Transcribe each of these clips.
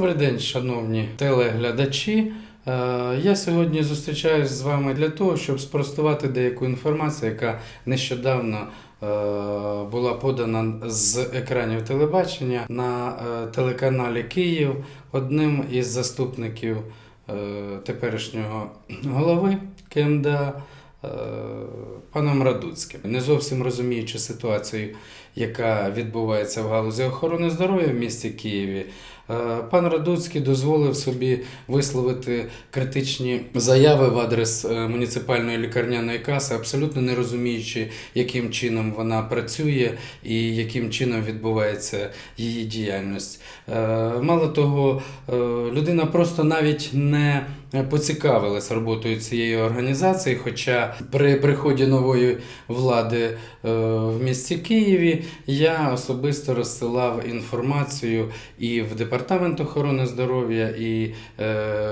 Добрий день, шановні телеглядачі. Е, Я сьогодні зустрічаюся з вами для того, щоб спростувати деяку інформацію, яка нещодавно е, була подана з екранів телебачення на е, телеканалі Київ одним із заступників теперішнього голови КМДА паном Радуцьким. Не зовсім розуміючи ситуацію, яка відбувається в галузі охорони здоров'я в місті Києві, пан Радуцький дозволив собі висловити критичні заяви в адрес е, муніципальної лікарняної каси, абсолютно не розуміючи, яким чином вона працює і яким чином відбувається її діяльність. Е, Мало того, е, людина просто навіть не поцікавилась роботою цієї організації, хоча при приході нової влади е, в місті Києві я особисто розсилав інформацію і в департамент охорони здоров'я, і е,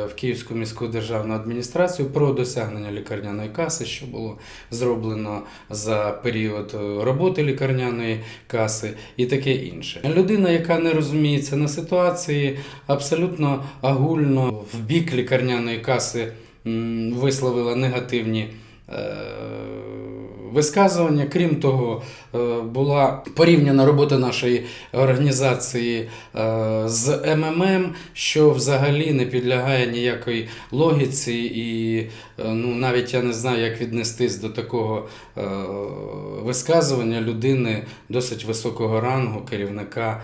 в Київську міську державну адміністрацію про досягнення лікарняної каси, що було зроблено за період е, роботи лікарняної каси і таке інше. Людина, яка не розуміється на ситуації, абсолютно агульно в бік лікарняної каси висловила негативні. Висказування, крім того, е, була порівняна робота нашої організації е, з МММ, що взагалі не підлягає ніякої логіці, і е, ну, навіть я не знаю, як віднестись до такого висказування людини досить високого рангу, керівника,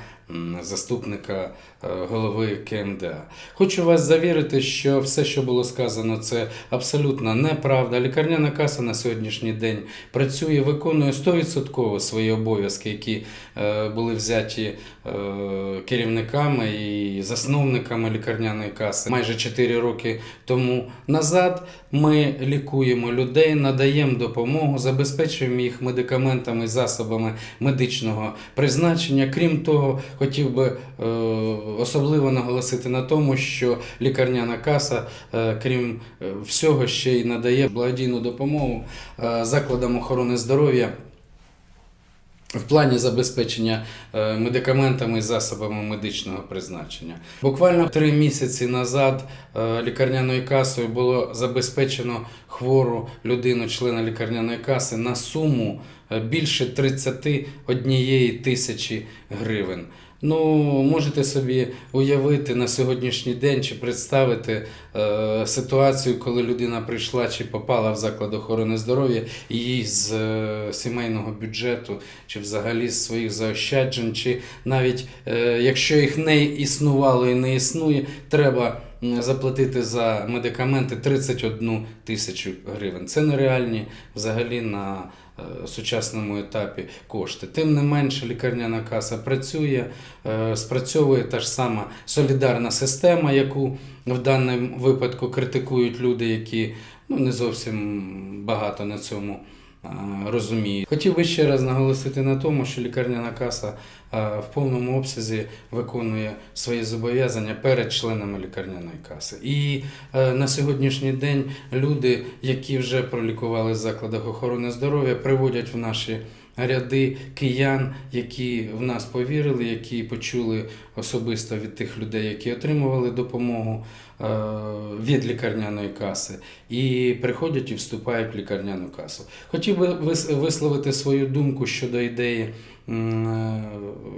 заступника е, голови КМДА. Хочу вас завірити, що все, що було сказано, це абсолютно неправда. Лікарняна каса на сьогоднішній день працює, виконує 100% свої обов'язки, які е, були взяті е, керівниками і засновниками лікарняної каси майже 4 роки тому назад. Ми лікуємо людей, надаємо допомогу, забезпечуємо їх медикаментами, засобами медичного призначення. Крім того, хотів би е, особливо наголосити на тому, що лікарняна каса, е, крім е, всього, ще й надає благодійну допомогу закладам охорони здоров'я. В плані забезпечення е, медикаментами і засобами медичного призначення. Буквально три місяці назад е, лікарняною касою було забезпечено хвору людину, члена лікарняної каси, на суму е, більше 31 тисячі гривень. Ну, можете собі уявити на сьогоднішній день чи представити е, ситуацію, коли людина прийшла чи попала в заклад охорони здоров'я, їй з е, сімейного бюджету, чи взагалі з своїх заощаджень, чи навіть е, якщо їх не існувало і не існує, треба заплатити за медикаменти 31 тисячу гривень. Це нереальні взагалі на сучасному етапі кошти. Тим не менше, лікарняна каса працює, е, спрацьовує та ж сама солідарна система, яку в даному випадку критикують люди, які ну, не зовсім багато на цьому е, розуміють. Хотів би ще раз наголосити на тому, що лікарняна каса в повному обсязі виконує свої зобов'язання перед членами лікарняної каси. І на сьогоднішній день люди, які вже пролікували в закладах охорони здоров'я, приводять в наші ряди киян, які в нас повірили, які почули особисто від тих людей, які отримували допомогу від лікарняної каси, і приходять і вступають в лікарняну касу. Хотів би вис- висловити свою думку щодо ідеї е,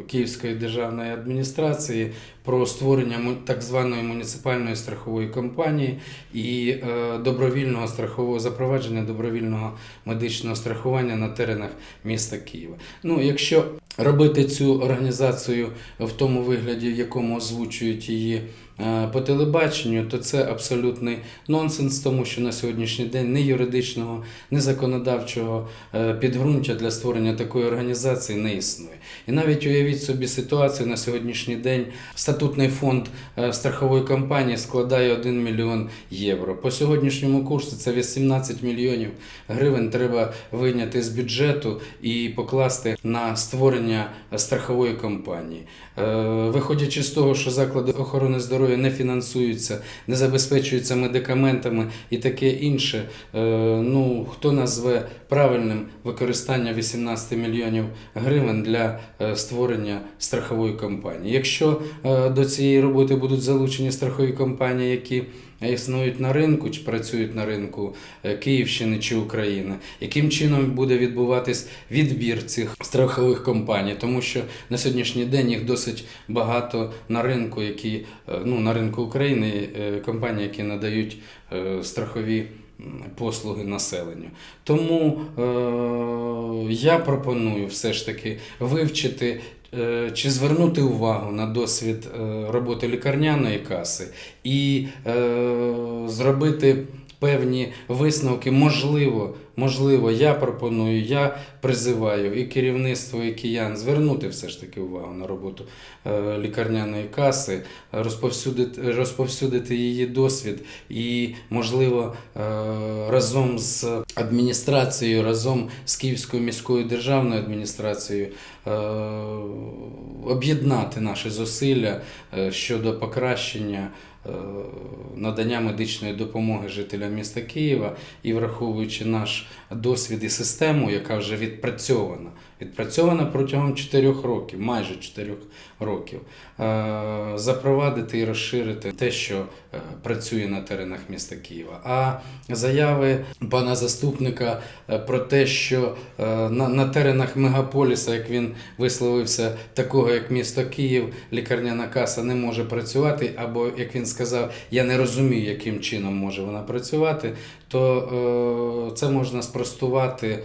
Київської державної адміністрації про створення так званої муніципальної страхової компанії і е, добровільного страхового запровадження добровільного медичного страхування на теренах міста Києва. Ну, якщо робити цю організацію в тому вигляді, в якому озвучують її е, по телебаченню, то це абсолютний нонсенс, тому що на сьогоднішній день ні юридичного, ні законодавчого е, підґрунтя для створення такої організації не існує. І навіть уявіть собі ситуацію на сьогоднішній день. Статутний фонд е, страхової компанії складає 1 мільйон євро. По сьогоднішньому курсу це 18 мільйонів гривень треба вийняти з бюджету і покласти на створення страхової компанії. Е, Виходячи з того, що заклади охорони здоров'я зброєю, не фінансуються, не забезпечуються медикаментами і таке інше. Е, Ну, хто назве правильним використання 18 мільйонів гривень для е, створення страхової компанії? Якщо е, до цієї роботи будуть залучені страхові компанії, які існують на ринку чи працюють на ринку е, Київщини чи України, яким чином буде відбуватись відбір цих страхових компаній, тому що на сьогоднішній день їх досить багато на ринку, які е, ну на ринку України е, компанії, які надають страхові послуги населенню. Тому е, я пропоную все ж таки вивчити. е, Чи звернути увагу на досвід е, роботи лікарняної каси і е, зробити певні висновки. Можливо, можливо, я пропоную, я призиваю і керівництво, і киян звернути все ж таки увагу на роботу е, лікарняної каси, розповсюдити, розповсюдити її досвід і, можливо, е, разом з адміністрацією, разом з Київською міською державною адміністрацією е, об'єднати наші зусилля щодо покращення надання медичної допомоги жителям міста Києва і враховуючи наш досвід і систему, яка вже відпрацьована, відпрацьована протягом 4 років, майже 4 років, е, запровадити і розширити те, що е, працює на теренах міста Києва. А заяви пана заступника е, про те, що е, на теренах мегаполіса, як він висловився, такого як місто Київ, лікарняна каса не може працювати, або як він сказав, я не розумію, яким чином може вона працювати, то е, це можна спростувати.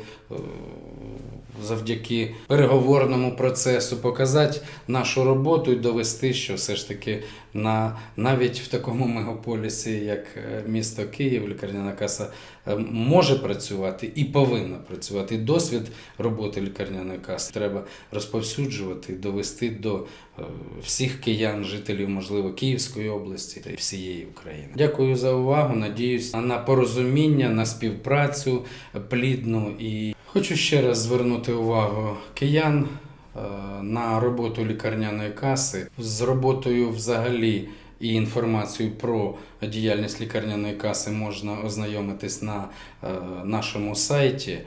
Завдяки переговорному процесу показати нашу роботу і довести, що все ж таки на навіть в такому мегаполісі, як е, місто Київ, лікарняна каса е, може працювати і повинна працювати. І досвід роботи лікарняної каси треба розповсюджувати, довести до е, всіх киян, жителів, можливо, Київської області та всієї України. Дякую за увагу. Надіюсь на порозуміння, на співпрацю плідну і хочу ще раз звернути увагу киян е, на роботу лікарняної каси з роботою взагалі. І інформацію про діяльність лікарняної каси можна ознайомитись на е, нашому сайті.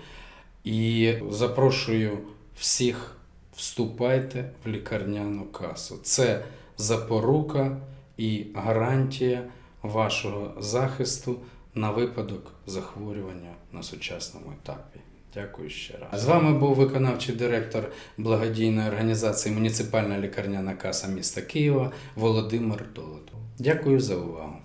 І запрошую всіх вступайте в лікарняну касу. Це запорука і гарантія вашого захисту на випадок захворювання на сучасному етапі. Дякую ще раз. З вами був виконавчий директор благодійної організації Муніципальна лікарняна каса міста Києва Володимир Долотов. Дякую за увагу.